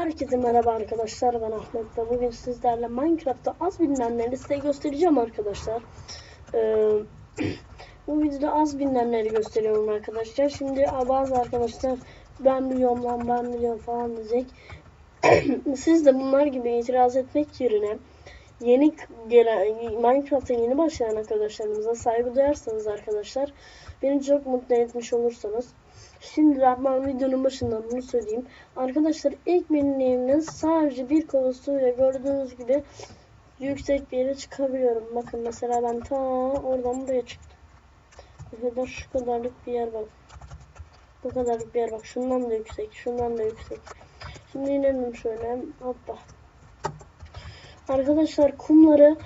Herkese merhaba arkadaşlar ben Ahmet ve bugün sizlerle Minecraft'ta az bilinenleri size göstereceğim arkadaşlar. Ee, bu videoda az bilinenleri gösteriyorum arkadaşlar. Şimdi bazı arkadaşlar ben biliyorum lan ben biliyorum falan diyecek. Siz de bunlar gibi itiraz etmek yerine yeni gelen Minecraft'a yeni başlayan arkadaşlarımıza saygı duyarsanız arkadaşlar beni çok mutlu etmiş olursanız Şimdi ben videonun başından bunu söyleyeyim. Arkadaşlar ilk menüleriniz sadece bir kova suyla gördüğünüz gibi yüksek bir yere çıkabiliyorum. Bakın mesela ben ta oradan buraya çıktım. Kadar şu kadarlık bir yer bak. Bu kadarlık bir yer bak. Şundan da yüksek, şundan da yüksek. Şimdi inelim şöyle. Hoppa. Arkadaşlar kumları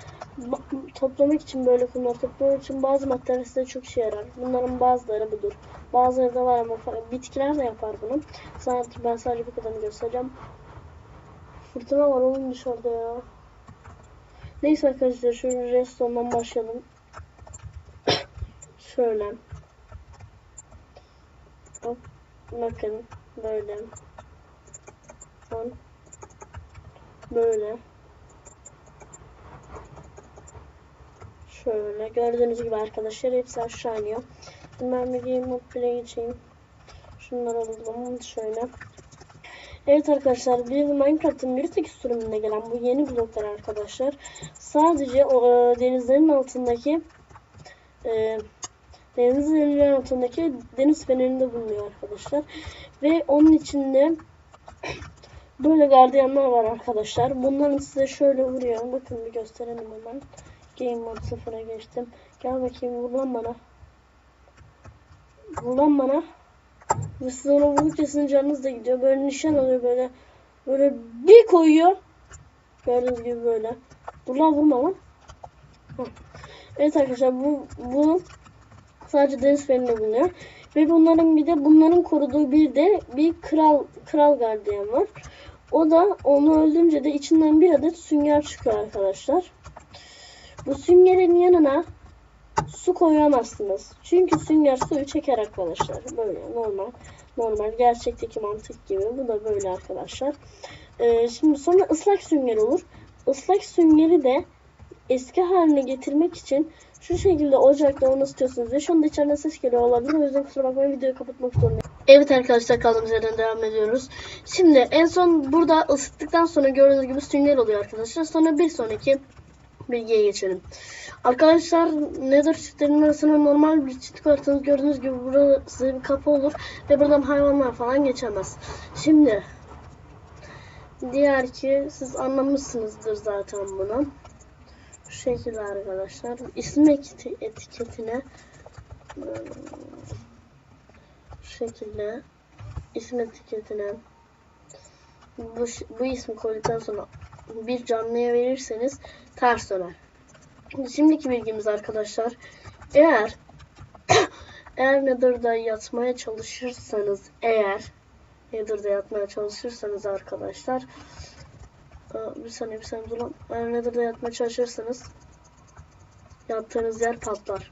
toplamak için böyle kumlar toplamak için bazı maddeler size çok işe yarar. Bunların bazıları budur. Bazıları da var ama bitkiler de yapar bunu. Sanki ben sadece bu kadarını göstereceğim. Fırtına var oğlum dışarıda ya. Neyse arkadaşlar şu restondan başlayalım. Şöyle. Hop. Bakın böyle. Böyle. Şöyle gördüğünüz gibi arkadaşlar hepsi aşağı iniyor. Ben bir game mode play'e geçeyim. Şunları alalım şöyle. Evet arkadaşlar bir Minecraft'ın 1.8 sürümünde gelen bu yeni bloklar arkadaşlar. Sadece o e, denizlerin altındaki e, denizlerin altındaki deniz fenerinde bulunuyor arkadaşlar. Ve onun içinde böyle gardiyanlar var arkadaşlar. Bunların size şöyle vuruyor. Bakın bir gösterelim hemen. Game mode sıfıra geçtim. Gel bakayım vur lan bana. Vur lan bana. Ve siz ona vurdukça sizin canınız da gidiyor. Böyle nişan alıyor böyle. Böyle bir koyuyor. Gördüğünüz gibi böyle. Dur lan vurma lan. Evet arkadaşlar bu, bu sadece deniz feneri bulunuyor. Ve bunların bir de bunların koruduğu bir de bir kral kral gardiyan var. O da onu öldürünce de içinden bir adet sünger çıkıyor arkadaşlar. Bu süngerin yanına su koyamazsınız. Çünkü sünger suyu çeker arkadaşlar. Böyle normal normal gerçekteki mantık gibi. Bu da böyle arkadaşlar. Ee, şimdi sonra ıslak sünger olur. Islak süngeri de eski haline getirmek için şu şekilde ocakta onu ısıtıyorsunuz ve şu anda içeriden ses geliyor olabilir. O yüzden kusura bakmayın videoyu kapatmak zorundayım. Evet arkadaşlar kaldığımız yerden devam ediyoruz. Şimdi en son burada ısıttıktan sonra gördüğünüz gibi sünger oluyor arkadaşlar. Sonra bir sonraki bilgiye geçelim. Arkadaşlar Nether çitlerinin arasına normal bir çit koyarsanız gördüğünüz gibi burası bir kapı olur ve buradan hayvanlar falan geçemez. Şimdi diğer ki siz anlamışsınızdır zaten bunu. Şu şekilde arkadaşlar. İsim etiketine şu şekilde isim etiketine bu, bu ismi koyduktan sonra bir canlıya verirseniz ters döner. Şimdiki bilgimiz arkadaşlar. Eğer eğer Nether'da yatmaya çalışırsanız eğer Nether'da yatmaya çalışırsanız arkadaşlar bir saniye bir saniye durun. Eğer Nether'da yatmaya çalışırsanız yattığınız yer patlar.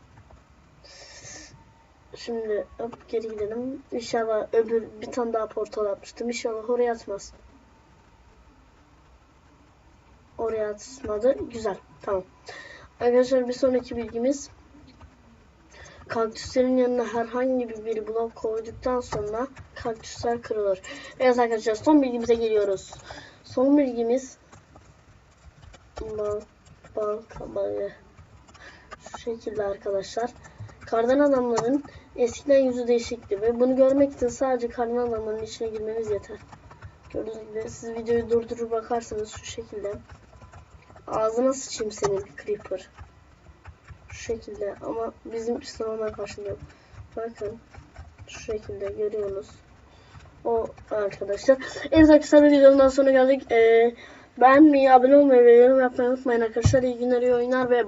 Şimdi hop geri gidelim. İnşallah öbür bir tane daha portal atmıştım. İnşallah oraya atmaz. Oraya atmadı. Güzel. Tamam. Arkadaşlar bir sonraki bilgimiz kaktüslerin yanına herhangi bir blok koyduktan sonra kaktüsler kırılır. Evet arkadaşlar son bilgimize geliyoruz. Son bilgimiz bal. Şu şekilde arkadaşlar. Kardan adamların eskiden yüzü değişikti ve bunu görmek için sadece kardan adamların içine girmeniz yeter. Gördüğünüz gibi siz videoyu durdurur bakarsanız şu şekilde. Ağzına sıçayım senin creeper. Şu şekilde ama bizim sınavlar karşında yok. Bakın şu şekilde görüyorsunuz. O arkadaşlar. Evet arkadaşlar videonun sonra geldik. Ee, beğenmeyi, abone olmayı ve yorum yapmayı unutmayın arkadaşlar. İyi günler, iyi oyunlar ve